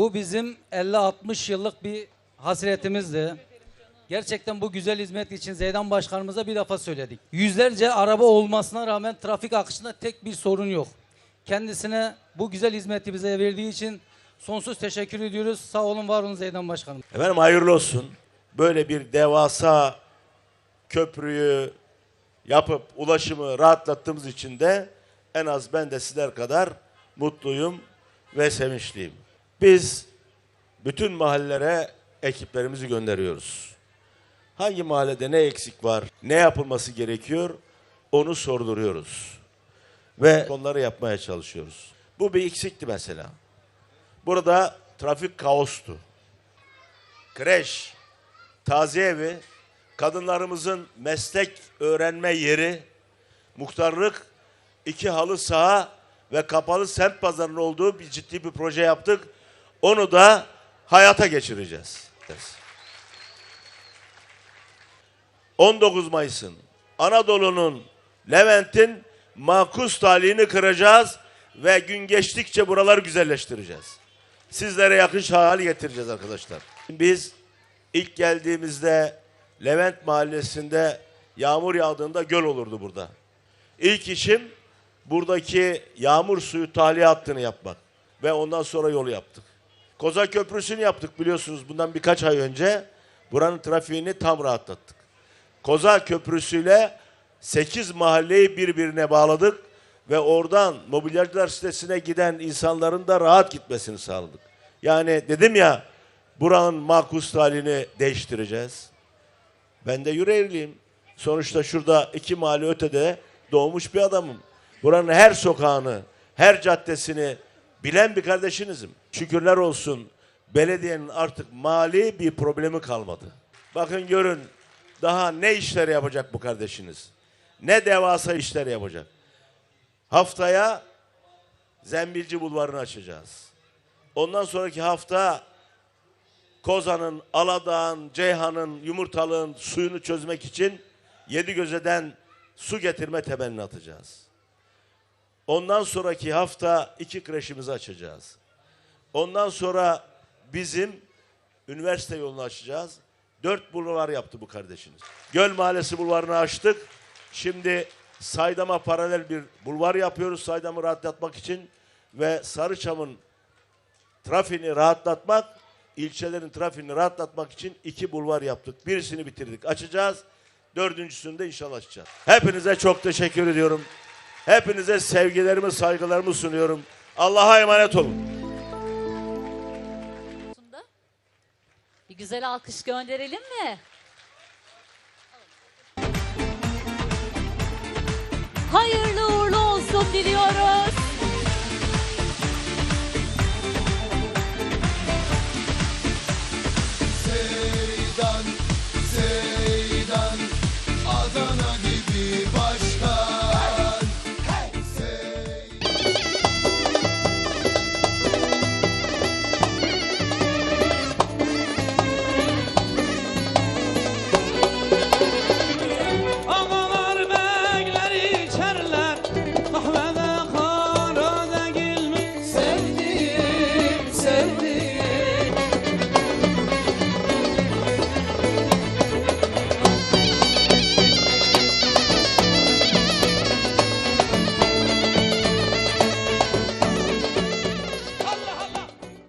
Bu bizim 50-60 yıllık bir hasretimizdi. Gerçekten bu güzel hizmet için Zeydan Başkanımıza bir defa söyledik. Yüzlerce araba olmasına rağmen trafik akışında tek bir sorun yok. Kendisine bu güzel hizmeti bize verdiği için sonsuz teşekkür ediyoruz. Sağ olun, var olun Zeydan Başkanım. Efendim hayırlı olsun. Böyle bir devasa köprüyü yapıp ulaşımı rahatlattığımız için de en az ben de sizler kadar mutluyum ve sevinçliyim. Biz bütün mahallelere ekiplerimizi gönderiyoruz. Hangi mahallede ne eksik var, ne yapılması gerekiyor onu sorduruyoruz. Ve onları yapmaya çalışıyoruz. Bu bir eksikti mesela. Burada trafik kaostu kreş, taziye evi, kadınlarımızın meslek öğrenme yeri, muhtarlık, iki halı saha ve kapalı semt pazarının olduğu bir ciddi bir proje yaptık. Onu da hayata geçireceğiz. 19 Mayıs'ın Anadolu'nun Levent'in makus talihini kıracağız ve gün geçtikçe buraları güzelleştireceğiz sizlere yakın hale getireceğiz arkadaşlar. Biz ilk geldiğimizde Levent Mahallesi'nde yağmur yağdığında göl olurdu burada. İlk işim buradaki yağmur suyu tahliye hattını yapmak ve ondan sonra yolu yaptık. Koza Köprüsü'nü yaptık biliyorsunuz bundan birkaç ay önce. Buranın trafiğini tam rahatlattık. Koza Köprüsü'yle 8 mahalleyi birbirine bağladık ve oradan mobilyacılar sitesine giden insanların da rahat gitmesini sağladık. Yani dedim ya buranın makus halini değiştireceğiz. Ben de yüreğliyim. Sonuçta şurada iki mahalle ötede doğmuş bir adamım. Buranın her sokağını, her caddesini bilen bir kardeşinizim. Şükürler olsun belediyenin artık mali bir problemi kalmadı. Bakın görün daha ne işler yapacak bu kardeşiniz. Ne devasa işler yapacak. Haftaya Zembilci Bulvarı'nı açacağız. Ondan sonraki hafta Kozan'ın, Aladağ'ın, Ceyhan'ın, Yumurtalı'nın suyunu çözmek için Yedigöze'den su getirme temelini atacağız. Ondan sonraki hafta iki kreşimizi açacağız. Ondan sonra bizim üniversite yolunu açacağız. Dört bulvar yaptı bu kardeşiniz. Göl Mahallesi bulvarını açtık. Şimdi Saydam'a paralel bir bulvar yapıyoruz Saydam'ı rahatlatmak için ve Sarıçam'ın trafiğini rahatlatmak, ilçelerin trafiğini rahatlatmak için iki bulvar yaptık. Birisini bitirdik, açacağız. Dördüncüsünü de inşallah açacağız. Hepinize çok teşekkür ediyorum. Hepinize sevgilerimi, saygılarımı sunuyorum. Allah'a emanet olun. bir güzel alkış gönderelim mi?